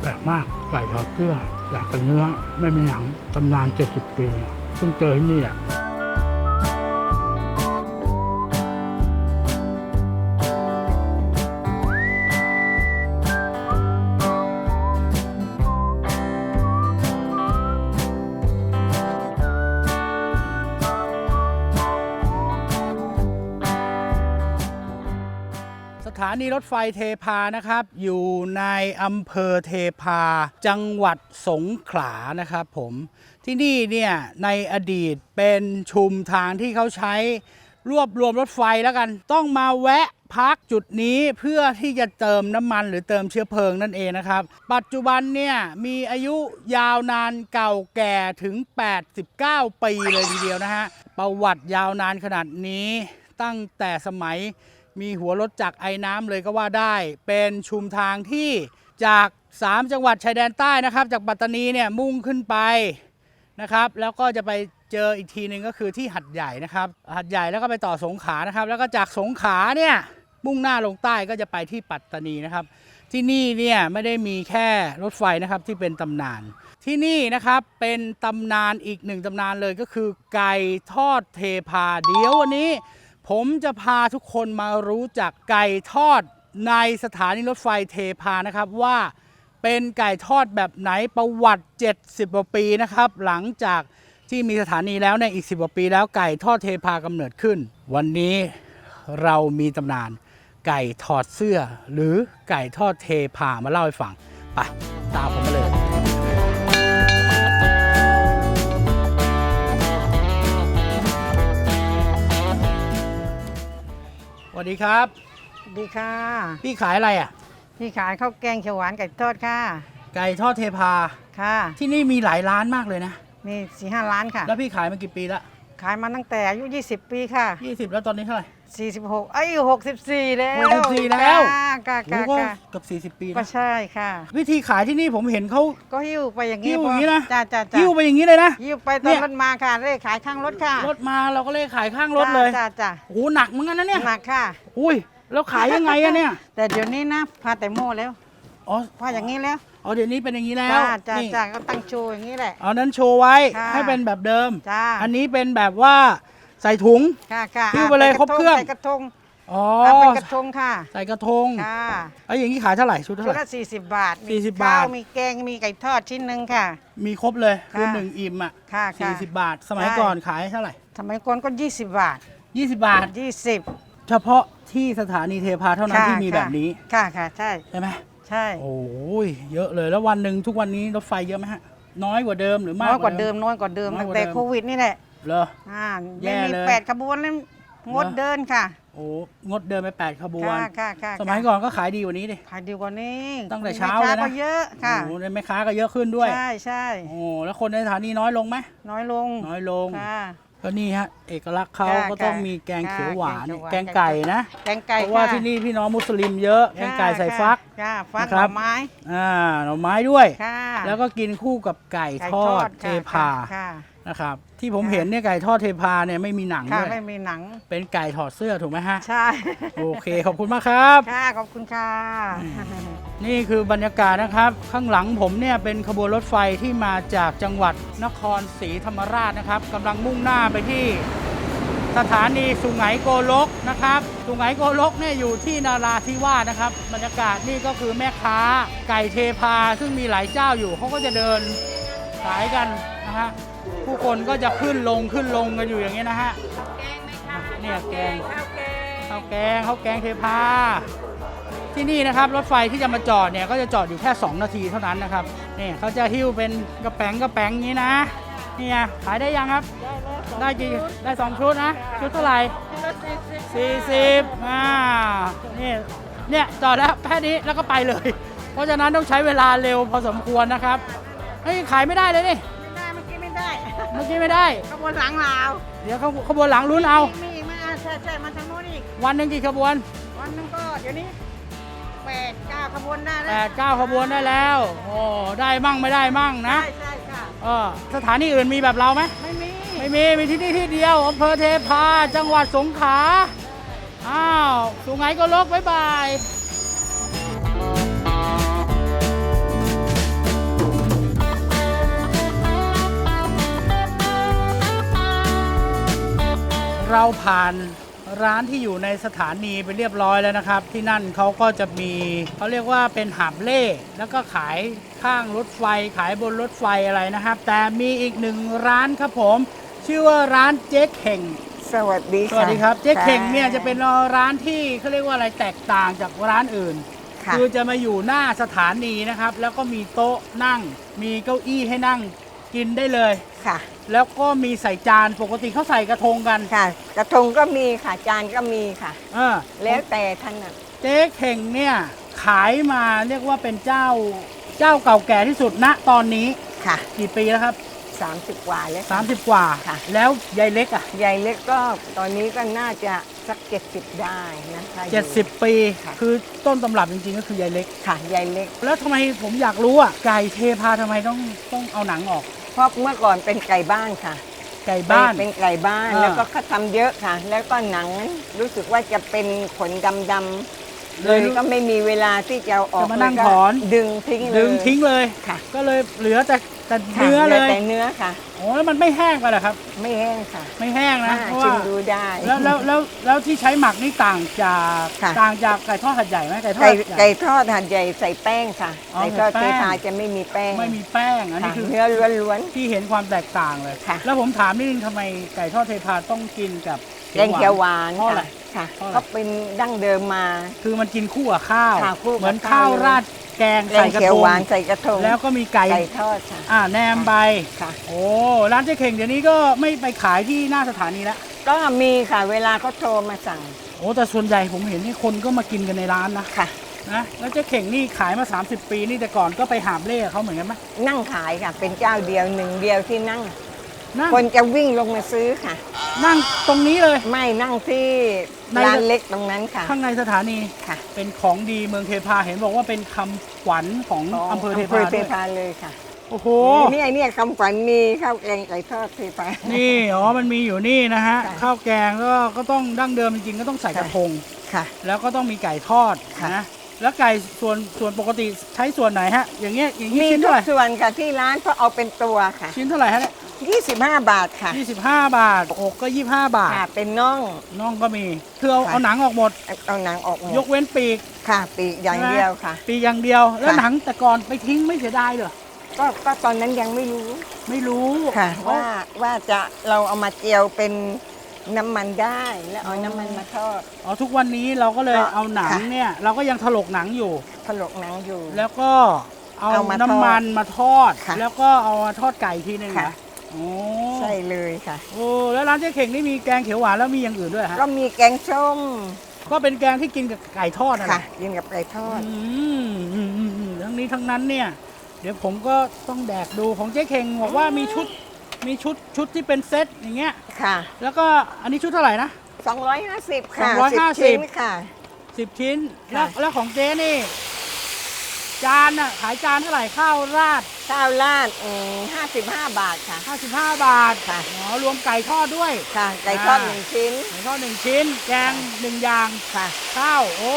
แปลกมากไก่ทอดเกลืออยากกับเนื้อ ไม่มีหนังตำนาน 70 ปีเพิ่งเจอที่นี่อะ ถานีรถไฟเทพานะครับ อยู่ในอำเภอเทพา จังหวัดสงขลานะครับผม ที่นี่เนี่ยในอดีตเป็นชุมทางที่เขาใช้รวบรวมรถไฟแล้วกัน ต้องมาแวะพักจุดนี้เพื่อที่จะเติมน้ำมันหรือเติมเชื้อเพลิงนั่นเองนะครับ ปัจจุบันเนี่ยมีอายุยาวนานเก่าแก่ถึง 89 ปีเลยทีเดียวนะฮะ ประวัติยาวนานขนาดนี้ตั้งแต่สมัย มีหัวรถจักไอ้น้ำเลยก็ว่าได้ เป็นชุมทางที่จาก 3 จังหวัดชายแดนใต้นะครับ จากปัตตานีเนี่ยมุ่งขึ้นไปนะครับ แล้วก็จะไปเจออีกทีหนึ่งก็คือที่หัดใหญ่นะครับ หัดใหญ่แล้วก็ไปต่อสงขลานะครับ แล้วก็จากสงขลาเนี่ยมุ่งหน้าลงใต้ก็จะไปที่ปัตตานีนะครับ ที่นี่เนี่ยไม่ได้มีแค่รถไฟนะครับที่เป็นตำนาน ที่นี่นะครับเป็นตำนานอีกหนึ่งตำนานเลยก็คือไก่ทอดเทพาเดี๋ยววันนี้ ผมจะพาทุกคนมารู้จักไก่ทอดในสถานีรถไฟเทพานะครับว่าเป็นไก่ทอดแบบไหนประวัติ 70กว่าปีนะครับ หลังจากที่มีสถานีแล้วเนี่ยอีก 10กว่าปีแล้วไก่ทอดเทพากำเนิดขึ้น วันนี้เรามีตำนาน ไก่ถอดเสื้อ หรือไก่ทอดเทพามาเล่าให้ฟังไปตามผมมาเลย วัสดีครับสวัสดีค่ะ พี่ขายอะไรอะ พี่ขายข้าวแกงเขียวหวานไก่ทอดค่ะ ไก่ทอดเทพา ค่ะ ที่นี่มีหลายร้านมากเลยนะ มีสี่ห้าร้านค่ะ แล้วพี่ขายมากี่ปีละ ขายมาตั้งแต่อายุ 20 ปีค่ะ 20 แล้วตอนนี้เท่าไหร่ 46เอ้ย64 แล้ว64แล้ว ค่ะโอ้ค่ะก็ค่ะเกือบ40 ปีก็นะใช่ค่ะ วิธีขายที่นี่ผมเห็นเขา ก็หิ้วไปอย่างหิ้นี้วอย่างนี้นะ จ้าจ้าจ้าหิ้วไปอย่างนี้เลยนะ หิ้วไปเนี่ตอนย รถมาค่ะเลขขายข้างรถค่ะรถมาเราก็เลยขายข้างรถเลยจ้าจ้าโอ้โหหนักเหมือนกันนะเนี่ยหนักค่ะ อุ้ยแล้วขายยังไงอะเนี่ยแต่เดี๋ยวนี้นะพาแต่โม่แล้วอ๋อพาอย่างนี้แล้ว อ๋อเดี๋ยวนี้เป็นอย่างนี้แล้วจ้าจ้านี่จ้าก็ตั้งโชว์อย่างนี้แหละ เอานั้นโชว์ไว้ค่ะ ให้เป็นแบบเดิม จ้าอันนี้เป็นแบบว่าใส่ถุง ค่ะค่ะหิ้วไปเลยใส่ครบเครื่อง ใส่กระทงอ๋ออะเป็นกระทงค่ะใส่กระทงค่ะไอ้อย่างนี้ขายเท่าไหร่ชุดชุเท่าดไหร่ ละ40บาทมี40ข้วบาทมีแกงมีไก่ทอดชิ้นหนึ่งค่ะ มีครบเลยคือค่ะ หนึ่งอิ่มอะค่ะค่ะ40บาท สมัยใช่ ก่อนขายเท่าไหร่สมัยก่อนก็20บาท20บาท20เฉพาะที่สถานีเทพาเท่านั้นค่ะที่มีค่ะแบบนี้ ค่ะค่ะใช่ ใช่ไหม ใช่ โอ้ยเยอะเลยแล้ววันหนึ่งทุกวันนี้รถไฟเยอะไหมฮะ น้อยกว่าเดิมหรือมากน้อยกว่าเดิมน้อยกว่าเดิมน้อยตั้กงว่าแต่เดิมโควิดนี่แหละเหรออ่าแย่ไม่มีเลยแปดขบวนเลยงดเหรอเดินค่ะโอ้งดเดินไป8ขบวนค่ะค่ะค่ะสมัยก่อนก็ขายดีกว่านี้ดิขายดีกว่านี้ตั้งแต่มีเช้าแม่เลยนะก็เยอะค่ะโอ้แม่ค้าก็เยอะขึ้นด้วยใช่ใช่โอ้แล้วคนในสถานีน้อยลงไหมน้อยลงน้อยลงค่ะ ก็นี่ฮะเอกลักษณ์เขาค่ะก็ต้องค่ะมีแกงเขียวหวาน ค่ะแกแกงงเขียวหวาน ไก่นะ แกงไก่เพราะว่าค่ะที่นี่พี่น้องมุสลิมเยอะ แกงไก่ใส่ค่ะฟัก ค่ะฟักนะหครัน่บ อไม้อ่าหน่อไม้ด้วย ค่ะแล้วก็กินคู่กับไก่ไก่ทอดเทค่ะพา ค่ะ นะครับที่ผมค่ะเห็นเนี่ยไก่ทอดเทพาเนี่ยไม่มีหนังค่ะด้วยไม่มีหนัง เป็นไก่ถอดเสื้อถูกไหมฮะ ใช่ โอเคขอบคุณมากครับ ค่ะ ขอบคุณค่ะ นี่คือบรรยากาศนะครับ ข้างหลังผมเนี่ยเป็นขบวนรถไฟที่มาจากจังหวัดนครศรีธรรมราชนะครับกำลังมุ่งหน้าไปที่สถานีสุไหงโกลกนะครับ สุไหงโกลกเนี่ยอยู่ที่นาราธิวาสนะครับ บรรยากาศนี่ก็คือแม่ค้าไก่เทพาซึ่งมีหลายเจ้าอยู่เขาก็จะเดินขายกันนะฮะ ผู้คนก็จะขึ้นลงขึ้นลงกันอยู่อย่างนี้ยนะฮะเนี่ยแกงข้าวแกงข้าวแกงเทพา ที่นี่นะครับรถไฟที่จะมาจอดเนี่ยก็จะจอดอยู่แค่ 2 นาทีเท่านั้นนะครับนี่เขาจะหิ้วเป็นกระแป๋งกระแป๋งอย่างนี้นะนี่ไงขายได้ยังครับ ได้กี่ได้สองชุดนะ ชุดเท่าไหร่สี่สิบอ่านี่เนี่ยจอดแล้วแค่นี้แล้วก็ไปเลย เพราะฉะนั้นต้องใช้เวลาเร็วพอสมควรนะครับเฮ้ยขายไม่ได้เลยนี่ มื่อกี้ไม่ได้ ขบวนหลังลาวเดี๋ยวขบวนหลังลุ้นเอา มีอีกไหมาใช่ใช่มาทางโน้นอีก วันหนึ่งกี่ขบวนวันหนึงก็เดี๋ยวนี้แปดเก้าขบวนได้แปแล้วดเก้าขบวนได้แล้ว โอ้ได้มั่งไม่ได้มั่งนะใช่ใช่ค่ะ เออสถานีอื่นมีแบบเราไหมไม่มีไม่มีมีที่นี่ที่เดียวอำเภอเทพาจังหวัดสงขลาอ้าวสุไหงก็ลกบ๊ายบาย เราผ่านร้านที่อยู่ในสถานีไปเรียบร้อยแล้วนะครับ ที่นั่นเขาก็จะมีเขาเรียกว่าเป็นหาบเล่แล้วก็ขายข้างรถไฟขายบนรถไฟอะไรนะครับ แต่มีอีกหนึ่งร้านครับผม ชื่อว่าร้านเจ๊เข่งสวัสดีสวัสดีครับเจ๊เข่งเนี่ยจะเป็นร้านที่เขาเรียกว่าอะไรแตกต่างจากร้านอื่น ค่ะ คือจะมาอยู่หน้าสถานีนะครับ แล้วก็มีโต๊ะนั่ง มีเก้าอี้ให้นั่ง กินได้เลย ค่ะ แล้วก็มีใส่จานปกติเขาใส่กระทงกันค่ะ กระทงก็มีค่ะจานก็มีค่ะ เออแล้วแต่ท่านน่ะเจ๊เข่งเนี่ยขายมาเรียกว่าเป็นเจ้าเจ้าเก่าแก่ที่สุดณตอนนี้ค่ะกี่ปีแล้วครับ30กว่าแล้ว 30 กว่า ค่ะ แล้วยายเล็กอะ ยายเล็กก็ตอนนี้ก็น่าจะสัก70ได้นะคะอยู่ 70 ปี ค่ะ คือต้นตำรับจริงๆก็คือยายเล็ก ค่ะยายเล็ก แล้วทำไมผมอยากรู้อะไก่เทพาทำไมต้องต้องเอาหนังออก เพราะเมื่อก่อนเป็นไก่บ้านค่ะ ไก่บ้าน เป็นไก่บ้านอ่า แล้วก็เขาทำเยอะค่ะ แล้วก็หนังรู้สึกว่าจะเป็นขนดำๆเลยก็ไม่มีเวลาที่จะเอาออกจะมานั่งเลยก็ถอนดึงทิ้งเลย ดึงทิ้งเลย ค่ะ ก็เลยเหลือแต่ แต่ค่ะเนื้อเลยแต่เนื้อค่ะ โอ้แล้วมันไม่แห้งไปเหรอครับ ไม่แห้งค่ะไม่แห้งนะอ่าเพราะชิว่ามดูได้ แล้วแล้วแล้วแล้วที่ใช้หมักนี่ต่างจากค่ะ ต่างจากไก่ทอดหัดใหญ่ไหมไก่ทอดไก่หัดใหญ่ ไก่ทอดหัดใหญ่ใส่แป้งค่ะอ๋อไก่ทอดใส่เทแป้ง พาจะไม่มีแป้งไม่มีแป้งอันนี้ค่ะคือเนื้อล้วน ที่เห็นความแตกต่างเลย ค่ะ แล้วผมถามนิดนึงทำไมไก่ทอดเทพาต้องกินกับๆแกงเขียวหวานเพราะอะไร ค่ะเพราะอะไรก็เป็นดั้งเดิมมา คือมันกินคู่กับข้าว ค่ะคู่กับเหมือนข้าวข้าวเลย ราด แกงแกใส่งกระเขียวทงหวานใส่กระทงแล้วก็มีไก่ ไก่ทอดค่ะ อ่าแหนมใบ ค่ะ โอ้ร้านเจ๊เข่งเดี๋ยวนี้ก็ไม่ไปขายที่หน้าสถานีแล้วก็มีค่ะเวลาเขาโทรมาสั่งโอ้แต่ส่วนใหญ่ผมเห็นนี่คนก็มากินกันในร้านนะค่ะ นะแล้วเจ๊เข่งนี่ขายมา 30 ปีนี่แต่ก่อนก็ไปหาบเล่กับเขาเหมือนกันไหมนั่งขายค่ะ เป็นเจ้าเดียวหนึ่งเดียวที่นั่ง นั่งคนจะวิ่งลงมาซื้อค่ะ นั่งตรงนี้เลย ไม่นั่งที่ใน ร้านเล็กตรงนั้นค่ะ ข้างในสถานีค่ะเป็นของดีเมืองเทพาเห็นบอกว่าเป็นคำขวัญของอำเภอเทพาเทด้วยพาเลยค่ะโอ้โหเนี่ยเนี่ยคำขวัญมีข้าวแกงไก่ทอดเทพา นี่อ๋อมันมีอยู่นี่นะฮะค่ะ ข้าวแกงก็ก็ต้องดั้งเดิมจริงๆก็ต้องใส่กระทงค่ะ แล้วก็ต้องมีไก่ทอดค่ะ นะแล้วไก่ส่วนส่วนปกติใช้ส่วนไหนฮะ อย่างเงี้ยอย่างนี้มีชิ้นทุเท่ากไหร่ส่วนค่ะที่ร้านเพราะเอาเป็นตัวค่ะ ชิ้นเท่าไหร่ฮะเนี่ย 25 บาทค่ะ 25 บาทอกก็ 25 บาท ค่ะ เป็นน่อง น่องก็มีคือเอาค่ะ เอาหนังออกหมด เอาหนังออกหมดยกเว้นปีกค่ะ ปีกอย่างเดียวค่ะ ปีกอย่างเดียว แล้วค่ะหนังแต่ก่อนไปทิ้งไม่เสียดายเหรอก็ก็ตอนนั้นยังไม่รู้ไม่รู้ค่ะอ๋อว่าว่าจะเราเอามาเจียวเป็นน้ำมันได้ แล้วเอาน้ำมันมาทอด อ๋อทุกวันนี้เราก็เลยก็เอาหนังค่ะ เนี่ย เราก็ยังถลกหนังอยู่ ถลกหนังอยู่ แล้วก็เอาเอามาทอดน้ำมันมาทอด ค่ะแล้วก็เอามาทอดไก่ทีนึงค่ะ นะ โอ้ใช่เลยค่ะ โอ้แล้วร้านเจ๊เข่งนี่มีแกงเขียวหวานแล้วมีอย่างอื่นด้วยฮะก็มีแกงส้มก็เป็นแกงที่กินกับไก่ทอดนะค่ะกินกับไก่ทอดอืมอืมอืมอืมทั้งนี้ทั้งนั้นเนี่ย เดี๋ยวผมก็ต้องแดกดูของเจ๊เข่งบอกว่ามีชุดมีชุดชุดที่เป็นเซตอย่างเงี้ย ค่ะแล้วก็อันนี้ชุดเท่าไหร่นะ 250 ค่ะ250 10ชิ้นค่ะ สิบชิ้นแล้วค่ะแล้วของเจ๊นี่ จานน่ะขายจานเท่าไหร่ข้าวราด ข้าวราดอืม55บาทค่ะ 55 บาทค่ะ อ๋อรวมไก่ทอดด้วย ค่ะไก่ทอดอ่าหนึ่งชิ้นไก่ทอดหนึ่งชิ้น แกงหนึ่งอย่าง ค่ะข้าว โอ้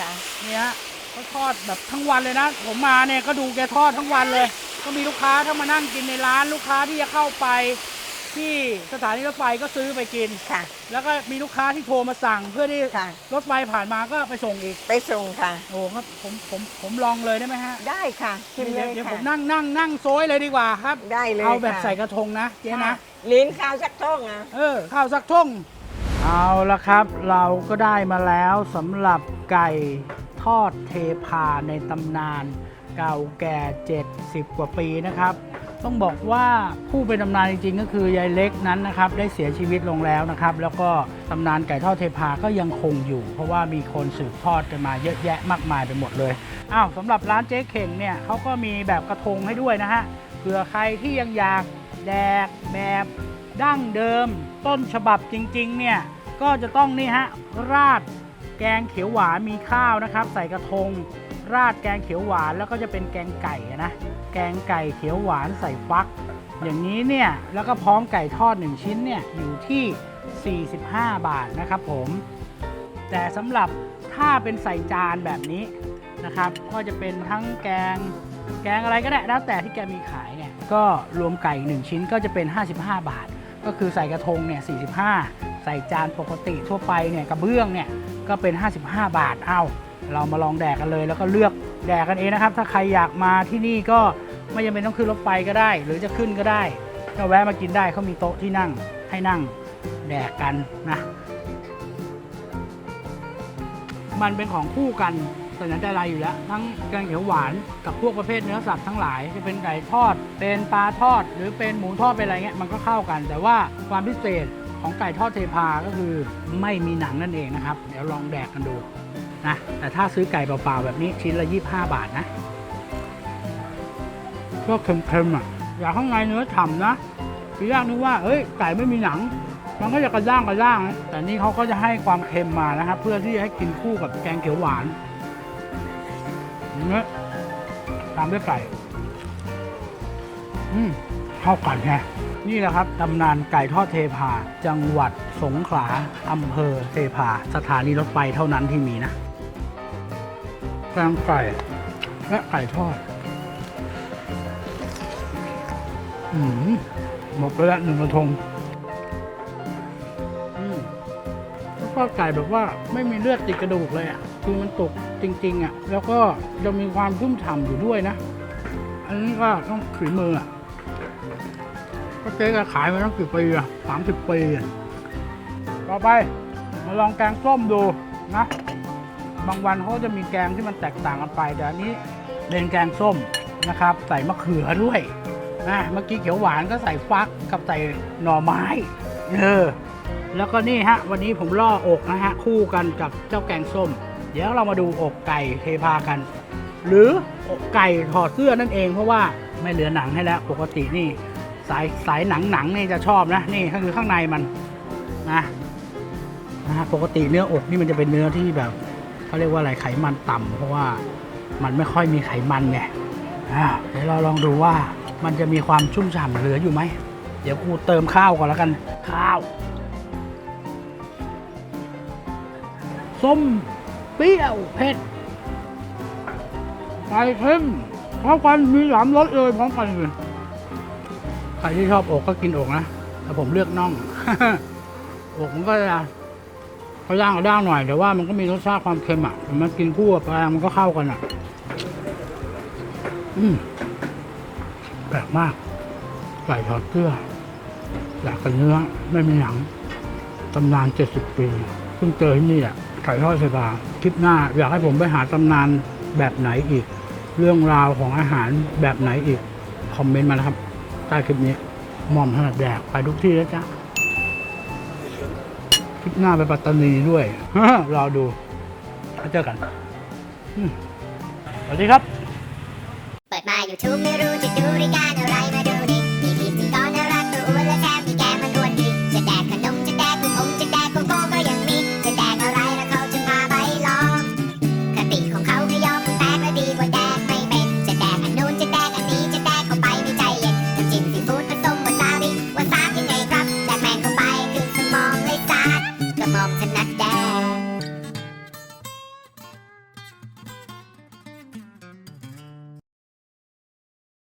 ค่ะ เนี่ยเขาทอดแบบทั้งวันเลยนะ ผมมาเนี่ยก็ดูแกทอดทั้งวันเลย ก็มีลูกค้าถ้ามานั่งกินในร้านลูกค้าที่จะเข้าไป ที่สถานีรถไฟก็ซื้อไปกิน ค่ะ แล้วก็มีลูกค้าที่โทรมาสั่ง เพื่อที่ค่ะ รถไฟผ่านมาก็ไปส่งอีก ไปส่งค่ะ โอ้ครับผมผมผมลองเลยได้ไหมฮะได้ค่ะชิมเลเดี๋ยวยเดี๋ยวผค่ะ มนั่งนั่งนั่งโซยเลยดีกว่าครับ ได้เลยเอาแบบค่ะใส่กระทงนะเจ๊นะค่ะลิ้นข้าวสักท่องอะ เออข้าวสักท่งเอาละครับ เราก็ได้มาแล้วสำหรับไก่ทอดเทพาในตำนาน เก่าแก่ 70 กว่าปีนะครับ ต้องบอกว่าผู้เป็นตำนานจริงๆ ก็คือยายเล็กนั้นนะครับได้เสียชีวิตลงแล้วนะครับ แล้วก็ตำนานไก่ทอดเทพาก็ยังคงอยู่ เพราะว่ามีคนสืบทอดกันมาเยอะแยะมากมายไปหมดเลยอ้าวสำหรับร้านเจ๊เข่งเนี่ยเขาก็มีแบบกระทงให้ด้วยนะฮะเผื่อใครที่ยังอยากแดกแบบดั้งเดิม ต้นฉบับจริงๆเนี่ยก็จะต้องนี่ฮะราดแกงเขียวหวานมีข้าวนะครับ ใส่กระทง ราดแกงเขียวหวานแล้วก็จะเป็นแกงไก่นะ แกงไก่เขียวหวานใส่ฟัก อย่างนี้เนี่ยแล้วก็พร้อมไก่ทอด 1 ชิ้นเนี่ยอยู่ที่ 45 บาทนะครับผม แต่สำหรับถ้าเป็นใส่จานแบบนี้นะครับก็จะเป็นทั้งแกงแกงอะไรก็ได้แล้วแต่ที่แกมีขายเนี่ยก็รวมไก่ 1 ชิ้นก็จะเป็น 55 บาท ก็คือใส่กระทงเนี่ย45ส่จานปกติทั่วไปเนี่ยกระเบื้องเนี่ยก็เป็น 55 บาทเอา เรามาลองแดกกันเลย แล้วก็เลือกแดกกันเองนะครับ ถ้าใครอยากมาที่นี่ก็ไม่จำเป็นต้องขึ้นรถไฟก็ได้ หรือจะขึ้นก็ได้ก็แวะมากินได้เขามีโต๊ะที่นั่งให้นั่งแดกกันนะมันเป็นของคู่กันแต่นั้นแต่ไรอยู่แล้ว ทั้งแกงเขียวหวานกับพวกประเภทเนื้อสัตว์ทั้งหลายจะเป็นไก่ทอด เป็นปลาทอด หรือเป็นหมูทอดเป็นอะไรเงี้ยมันก็เข้ากัน แต่ว่าความพิเศษของไก่ทอดเทพาก็คือไม่มีหนังนั่นเองนะครับ เดี๋ยวลองแดกกันดู นะแต่ถ้าซื้อไก่เปล่าๆแบบนี้ชิ้นละ 25 บาทนะก็เค็มๆอะอยากข้างในเนื้อฉ่ำนะทีแรกนึกว่าเอ้ยไก่ไม่มีหนัง มันก็จะกระด้างกระด้าง แต่นี่เขาก็จะให้ความเค็มมานะครับ เพื่อที่จะให้กินคู่กับแกงเขียวหวานเนื้อตามด้วยไก่อืมเข้ากันแฮะนี่แหละครับตำนานไก่ทอดเทพา จังหวัดสงขลาอำเภอเทพา สถานีรถไฟเท่านั้นที่มีนะ แกงไก่ และไก่ทอด อืมหมดไปล้วหนึ่งกระทงอืมแล้วก็ไก่แบบว่าไม่มีเลือดติดกระดูกเลยอะ คือมันตกจริง ๆ อะ แล้วก็จะมีความชุ่มฉ่ำอยู่ด้วยนะ อันนี้ก็ต้องฝีมืออะก็เจ๊ก็ขายมาตั้งกี่ปีอะสามสิบปี ต่อไปมาลองแกงส้มดูนะ บางวันเขาจะมีแกงที่มันแตกต่างกันไป แต่อันนี้เป็นแกงส้มนะครับ ใส่มะเขือด้วยนะเมื่อกี้เขียวหวานก็ใส่ฟักกับใส่หน่อไม้เออแล้วก็นี่ฮะ วันนี้ผมล่ออกนะฮะ คู่กันกับเจ้าแกงส้ม เดี๋ยวเรามาดูอกไก่เทพากัน หรืออกไก่ถอดเสื้อนั่นเองเพราะว่าไม่เหลือหนังให้แล้ว ปกตินี่ สายสายหนังหนังนี่จะชอบนะ นี่ก็คือข้างในมันนะนะฮะปกติเนื้ออกนี่มันจะเป็นเนื้อที่แบบ เขาเรียกว่าอะไรไขมันต่ำเพราะว่ามันไม่ค่อยมีไขมันไงเดี๋ยวเราลองดูว่ามันจะมีความชุ่มฉ่ำเหลืออยู่ไหม เดี๋ยวกูเติมข้าวก่อนแล้วกัน ข้าว ส้ม เปรี้ยวเผ็ดไก่เค็มพร้อมกันมีสามรสเลยพร้อมกันเลยใครที่ชอบอกก็กินอกนะแต่ผมเลือกน่อง อกมันก็จะ เขาย่างกระด้างหน่อยแต่ว่ามันก็มีรสชาติความเค็มอะมันกินคู่กับปลามันก็เข้ากันอะ อืมแปลกมากไก่ทอดเกลืออยากกับเนื้อไม่มีหนังตำนาน70ปีเพิ่งเจอที่นี่แหละไก่ทอดไฟฟ้าคลิปหน้า อยากให้ผมไปหาตำนานแบบไหนอีก เรื่องราวของอาหารแบบไหนอีก คอมเมนต์มานะครับใต้คลิปนี้หม่อมถนัดแดกไปทุกที่แล้วจ้ะ คลิปหน้าไปปัตตานีด้วย รอดูเจอกันสวัสดีครับ เปิดมา YouTube ไม่รู้จะดูรายการ